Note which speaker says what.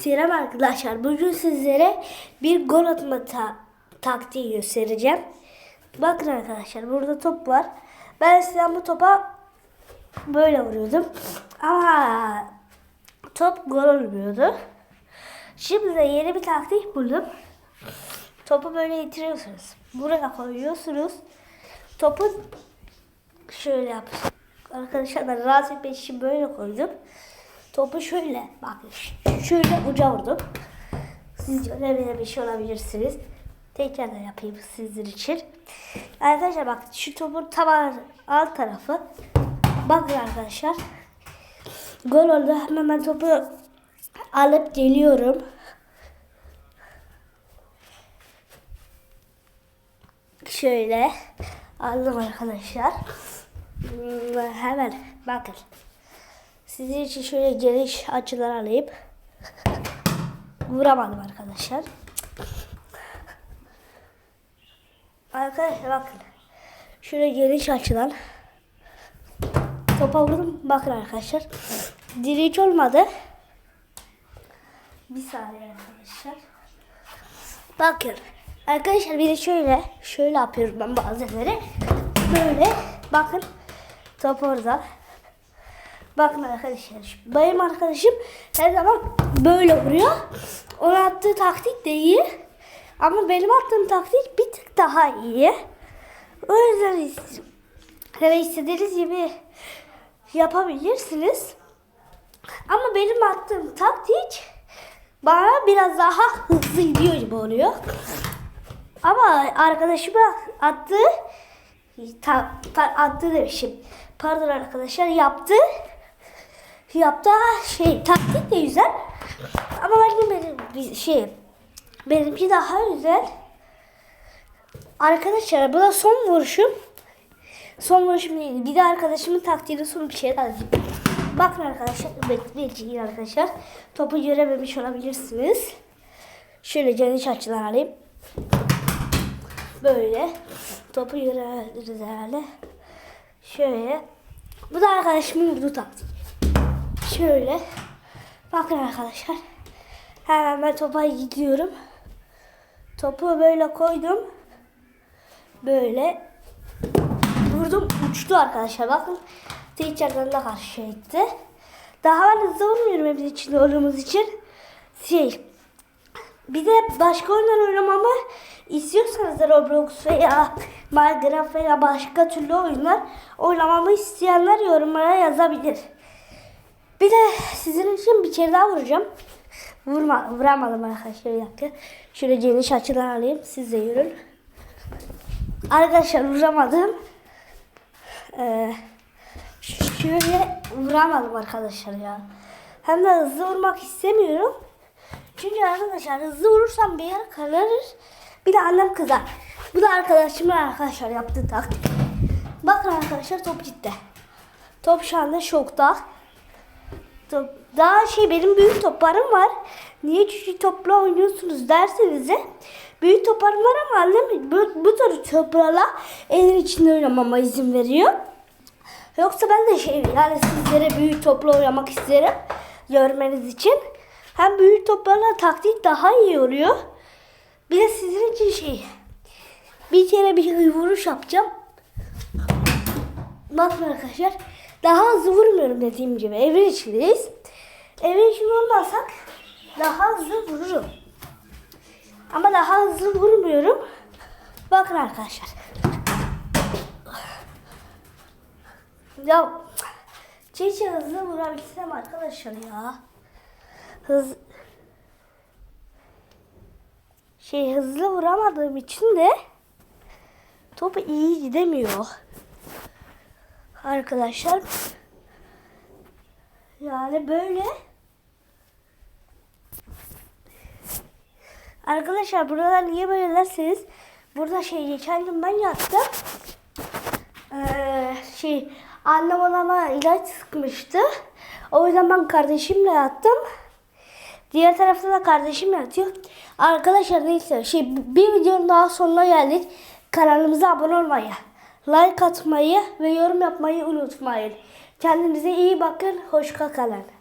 Speaker 1: Selam arkadaşlar. Bugün sizlere bir gol atma ta- taktiği göstereceğim. Bakın arkadaşlar burada top var. Ben eskiden bu topa böyle vuruyordum. Ama top gol olmuyordu. Şimdi de yeni bir taktik buldum. Topu böyle itiriyorsunuz. Buraya koyuyorsunuz. Topu şöyle yap. Arkadaşlar ben rahat etmek için böyle koydum. Topu şöyle bakın şöyle uca vurdum. Siz bir şey olabilirsiniz. Tekrar da yapayım sizler için. Arkadaşlar bak şu topun tam alt tarafı. Bakın arkadaşlar. Gol oldu. Hemen topu alıp geliyorum. Şöyle aldım arkadaşlar. Hemen bakın. Sizin için şöyle geniş açılar alayım. Vuramadım arkadaşlar. Arkadaşlar bakın. Şöyle geniş açıdan. Topa vurdum. Bakın arkadaşlar. Direğiç olmadı. Bir saniye arkadaşlar. Bakın. Arkadaşlar bir de şöyle. Şöyle yapıyorum ben bazenleri. Böyle. Bakın. Top orada. Bakın arkadaşlar. Benim arkadaşım her zaman böyle vuruyor. Onun attığı taktik de iyi. Ama benim attığım taktik bir tık daha iyi. O yüzden yani istediğiniz gibi yapabilirsiniz. Ama benim attığım taktik bana biraz daha hızlı gidiyor gibi oluyor. Ama arkadaşıma attığı ta, ta, attı demişim. Pardon arkadaşlar yaptı. Yaptı şey taktik de güzel. Ama benim, benim şey benimki daha güzel. Arkadaşlar bu da son vuruşum. Son vuruşum değil. Bir de arkadaşımın taktiğini son bir şey daha. Bakın arkadaşlar. Belki arkadaşlar. Topu görememiş olabilirsiniz. Şöyle geniş açıdan alayım. Böyle. Topu görürüz herhalde. Şöyle. Bu da arkadaşımın vurduğu taktik. Şöyle. Bakın arkadaşlar. Hemen ben topa gidiyorum. Topu böyle koydum. Böyle. Vurdum uçtu arkadaşlar. Bakın. Teacher'dan da karşı etti. Daha ben hızlı vurmuyorum hepsi içinde olduğumuz için. Şey. Bir de başka oyunlar oynamamı istiyorsanız da Roblox veya Minecraft veya başka türlü oyunlar oynamamı isteyenler yorumlara yazabilir. Bir de sizin için bir kere daha vuracağım. Vurma, vuramadım arkadaşlar bir dakika. Şöyle geniş açıdan alayım. Siz de yürün. Arkadaşlar vuramadım. Ee, şöyle vuramadım arkadaşlar ya. Hem de hızlı vurmak istemiyorum. Çünkü arkadaşlar hızlı vurursam bir yer kararır. Bir de annem kızar. Bu da arkadaşımın arkadaşlar yaptığı taktik. Bakın arkadaşlar top gitti. Top şu anda şokta. Top, daha şey benim büyük toplarım var. Niye küçük topla oynuyorsunuz derseniz de büyük toplarım var ama annem bu, bu tür toplarla evin içinde oynamama izin veriyor. Yoksa ben de şey yani sizlere büyük topla oynamak isterim görmeniz için. Hem büyük toplarla taktik daha iyi oluyor. Bir de sizin için şey bir kere bir vuruş yapacağım. Bakın arkadaşlar daha hızlı vurmuyorum dediğim gibi evin içindeyiz. Evin içinde olmasak daha hızlı vururum. Ama daha hızlı vurmuyorum. Bakın arkadaşlar. Ya Çiçe hızlı vurabilsem arkadaşlar ya. Hız şey hızlı vuramadığım için de top iyi gidemiyor. Arkadaşlar yani böyle Arkadaşlar buralar niye böyle derseniz burada şey geçen gün ben yattım. Ee, şey annem odama ilaç sıkmıştı. O yüzden ben kardeşimle yattım. Diğer tarafta da kardeşim yatıyor. Arkadaşlar neyse şey bir videonun daha sonuna geldik. Kanalımıza abone olmayı, like atmayı ve yorum yapmayı unutmayın. Kendinize iyi bakın. Hoşça kalın.